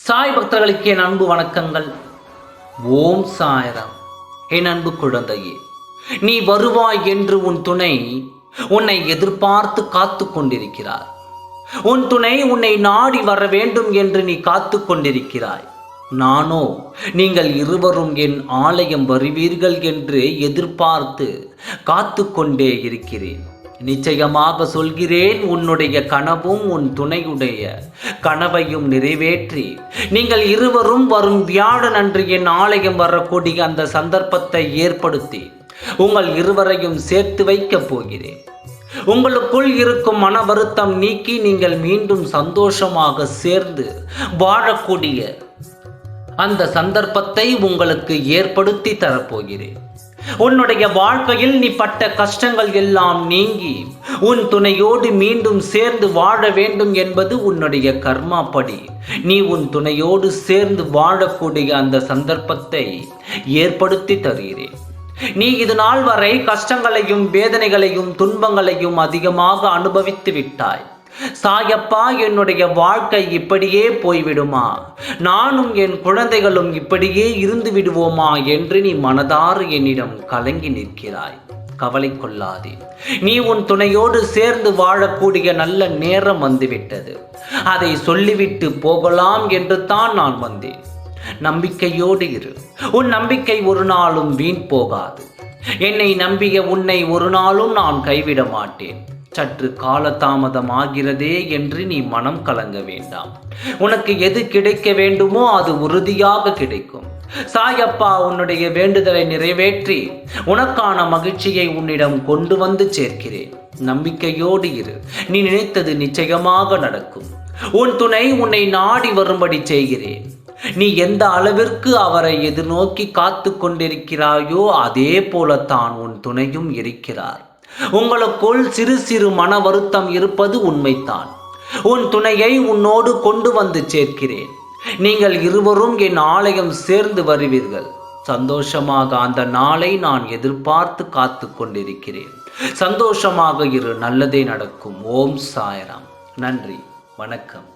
சாய் பக்தர்களுக்கு என் அன்பு வணக்கங்கள். ஓம் சாயராம். என் அன்பு குழந்தையே நீ வருவாய் என்று உன் துணை உன்னை எதிர்பார்த்து காத்து கொண்டிருக்கிறார். உன் துணை உன்னை நாடி வர வேண்டும் என்று நீ காத்து கொண்டிருக்கிறாய். நானோ நீங்கள் இருவரும் என் ஆலயம் வருவீர்கள் என்று எதிர்பார்த்து காத்து கொண்டே இருக்கிறேன். நிச்சயமாக சொல்கிறேன் உன்னுடைய கனவும் உன் துணையுடைய கனவையும் நிறைவேற்றி. நீங்கள் இருவரும் வரும் வியாழன் அன்று என் ஆலயம் வரக்கூடிய அந்த சந்தர்ப்பத்தை ஏற்படுத்தி உங்கள் இருவரையும் சேர்த்து வைக்கப் போகிறேன். உங்களுக்குள் இருக்கும் மன வருத்தம் நீக்கி நீங்கள் மீண்டும் சந்தோஷமாக சேர்ந்து வாழக்கூடிய அந்த சந்தர்ப்பத்தை உங்களுக்கு ஏற்படுத்தி தரப்போகிறேன். உன்னுடைய வாழ்க்கையில் நீ பட்ட கஷ்டங்கள் எல்லாம் நீங்கி உன் துணையோடு மீண்டும் சேர்ந்து வாழ வேண்டும் என்பது உன்னுடைய கர்மாப்படி. நீ உன் துணையோடு சேர்ந்து வாழக்கூடிய அந்த சந்தர்ப்பத்தை ஏற்படுத்தி தருகிறேன் நீ இது நாள் வரை கஷ்டங்களையும் வேதனைகளையும் துன்பங்களையும் அதிகமாக அனுபவித்து விட்டாய். சாயப்பா என்னுடைய வாழ்க்கை இப்படியே போய்விடுமா? நானும் என் குழந்தைகளும் இப்படியே இருந்து விடுவோமா என்று நீ மனதாறு என்னிடம் கலங்கி நிற்கிறாய். கவலை கொள்ளாதே. நீ உன் துணையோடு சேர்ந்து வாழக்கூடிய நல்ல நேரம் வந்துவிட்டது. அதை சொல்லிவிட்டு போகலாம் என்று தான் நான் வந்தேன். நம்பிக்கையோடு இரு. உன் நம்பிக்கை ஒரு நாளும் வீண் போகாது. என்னை நம்பிய உன்னை ஒரு நாளும் நான் கைவிட மாட்டேன். சற்று காலதாமதம் ஆகிறதே என்று நீ மனம் கலங்க வேண்டாம். உனக்கு எது கிடைக்க வேண்டுமோ அது உறுதியாக கிடைக்கும். சாயப்பா உன்னுடைய வேண்டுதலை நிறைவேற்றி உனக்கான மகிழ்ச்சியை உன்னிடம் கொண்டு வந்து சேர்க்கிறேன். நம்பிக்கையோடு இரு. நீ நினைத்தது நிச்சயமாக நடக்கும். உன் துணை உன்னை நாடி வரும்படி செய்கிறேன். நீ எந்த அளவிற்கு அவரை எதிர்நோக்கி காத்து கொண்டிருக்கிறாயோ அதே போலத்தான் உன் துணையும் இருக்கிறார். உங்களுக்குள் சிறு சிறு மன வருத்தம் இருப்பது உண்மைத்தான் உன் துணையை உன்னோடு கொண்டு வந்து சேர்க்கிறேன். நீங்கள் இருவரும் என் ஆலயம் சேர்ந்து வருவீர்கள். சந்தோஷமாக அந்த நாளை நான் எதிர்பார்த்து காத்து கொண்டிருக்கிறேன். சந்தோஷமாக இரு நல்லதே நடக்கும். ஓம் சாயராம். நன்றி. வணக்கம்.